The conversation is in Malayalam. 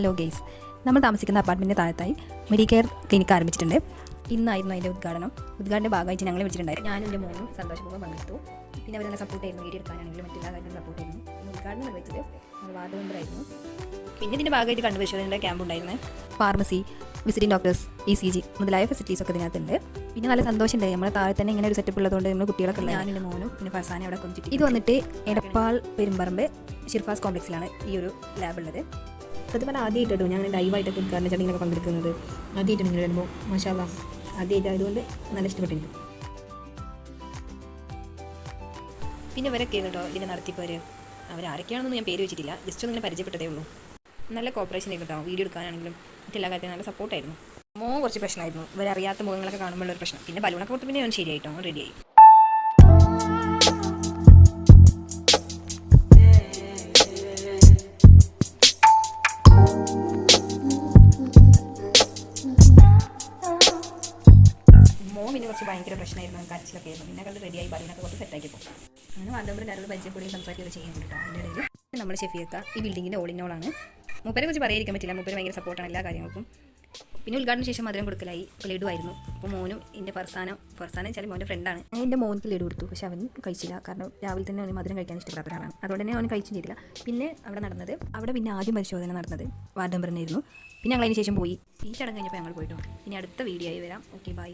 ഹലോ ഗെയ്സ് നമ്മൾ താമസിക്കുന്ന അപ്പാർട്ട്മെന്റിന്റെ താഴത്തായി മെഡിക്കെയർ ക്ലിനിക്ക് ആരംഭിച്ചിട്ടുണ്ട്. ഇന്നായിരുന്നു അതിന്റെ ഉദ്ഘാടനം. ഉദ്ഘാടന ഭാഗമായിട്ട് ഞങ്ങൾ വിളിച്ചിട്ടുണ്ടായിരുന്നു. ഞാനും എന്റെ മോനും സന്തോഷപൂർവം പങ്കെടുത്തു. പിന്നെ അവർ സപ്പോർട്ട് ചെയ്യുന്നു വീഡിയോ എടുക്കാനാണെങ്കിലും മറ്റെല്ലാ കാര്യങ്ങളും സപ്പോർട്ടായിരുന്നു പിന്നെ ഉദ്ഘാടനം നിർവഹിച്ചത് വാർഡ് മെമ്പറായിരുന്നു പിന്നെ ഇതിന്റെ ഭാഗമായിട്ട് കണ്ടുപരിശോധനയുടെ ക്യാമ്പ് ഉണ്ടായിരുന്നു. Pharmacy visiting doctors E C G മുതലായ ഫെസിലിറ്റീസ് ഒക്കെ ഇതിനകത്തുണ്ട്. പിന്നെ നല്ല സന്തോഷമുണ്ട് നമ്മുടെ താഴെ തന്നെ ഇങ്ങനെ ഒരു സെറ്റപ്പ് ഉള്ളതുകൊണ്ട് നമ്മൾ കുട്ടികളൊക്കെ ഉള്ള ഞാനും മോനും പിന്നെ ഫസാനെ അവിടെ കൊഞ്ചിട്ട് ഇത് വന്നിട്ട് എടപ്പാൾ പെരുമ്പറമ്പ് ഷിർഫാസ് കോംപ്ലക്സിലാണ് ഈ ഒരു ലാബ് ഉള്ളത്. സത്യം പറഞ്ഞാൽ ആദ്യമായിട്ടോ ഞാൻ ലൈവായിട്ടൊക്കെ ഉദ്ഘാടന ചടങ്ങിലൊക്കെ പങ്കെടുക്കുന്നത്. ആദ്യമായിട്ട് നിങ്ങൾ വരുമ്പോൾ മഷാല ആദ്യമായിട്ട് ആയതുകൊണ്ട് നല്ല ഇഷ്ടപ്പെട്ടിട്ടുണ്ട്. പിന്നെ ഇവരൊക്കെ കേട്ടോ ഇതിനെ നടത്തിപ്പോര് അവരാരൊക്കെയാണെന്നൊന്നും ഞാൻ പേര് വെച്ചിട്ടില്ല. ജസ്റ്റ് ഒന്നിങ്ങനെ പരിചയപ്പെട്ടതേ ഉള്ളൂ. നല്ല കോപ്പറേഷൻ ആയിരുന്നു കേട്ടോ വീഡിയോ എടുക്കാനാണെങ്കിലും മറ്റെല്ലാ കാര്യത്തിനും നല്ല സപ്പോർട്ടായിരുന്നു മോ കുറച്ച് പ്രശ്നമായിരുന്നു. ഇവരറിയാത്ത മുഖങ്ങളൊക്കെ കാണുമ്പോഴുള്ള ഒരു പ്രശ്നം. പിന്നെ ബലൂണൊക്കെ കൊടുത്ത് പിന്നെ ഞാൻ ശരിയായിട്ടോ റെഡിയായി മോ പിന്നെ കുറച്ച് ഭയങ്കര പ്രശ്നമായിരുന്നു. കരച്ചിലൊക്കെ ആയിരുന്നു. പിന്നെ കണ്ട് റെഡിയായി ബലൂണൊക്കെ കുറച്ച് സെറ്റാക്കിയപ്പോൾ അങ്ങനെ വാർഡമ്പർ എല്ലാവരും പരിചയപ്പെടുകയും സംസാരിക്കുകയൊക്കെ ചെയ്യാൻ കേട്ടോ. അതിന്റെ ഇടയിൽ നമ്മൾ ഷെഫിയക്ക ഈ ബിൽഡിങ്ങിന്റെ ഓളിനോളാണ് മൂപ്പരെ കുറിച്ച് പറയാതിരിക്കാൻ പറ്റില്ല. മൂപ്പര് ഭയങ്കര സപ്പോർട്ടാണ് എല്ലാ കാര്യങ്ങൾക്കും. പിന്നെ ഉദ്ഘാടന ശേഷം മധുരം കൊടുക്കലായി. ഇപ്പോൾ ലഡു ആയിരുന്നു. അപ്പോൾ മോനും എന്റെ ഫർസാനോ ഫർസാന വെച്ചാൽ മോന്റെ ഫ്രണ്ടാണ് ഞാൻ എന്റെ മോനിക്ക് ലഡു കൊടുത്തു. പക്ഷെ അവൻ കഴിച്ചില്ല. കാരണം രാവിലെ തന്നെ അവന് മധുരം കഴിക്കാൻ ഇഷ്ടപ്പെടാത്ത ഒരാളാണ്. അതുകൊണ്ട് തന്നെ അവൻ കഴിച്ചും ചെയ്തില്ല. പിന്നെ അവിടെ നടന്നത് അവിടെ പിന്നെ ആദ്യം പരിശോധന നടന്നത് വാർഡ് മെമ്പറിനായിരുന്നു പിന്നെ ഞങ്ങൾ അതിന് ശേഷം പോയി. ഈ ചടങ്ങ് കഴിഞ്ഞപ്പോൾ ഞങ്ങൾ പോയിട്ടു. ഇനി അടുത്ത വീഡിയോ ആയി വരാം. Okay bye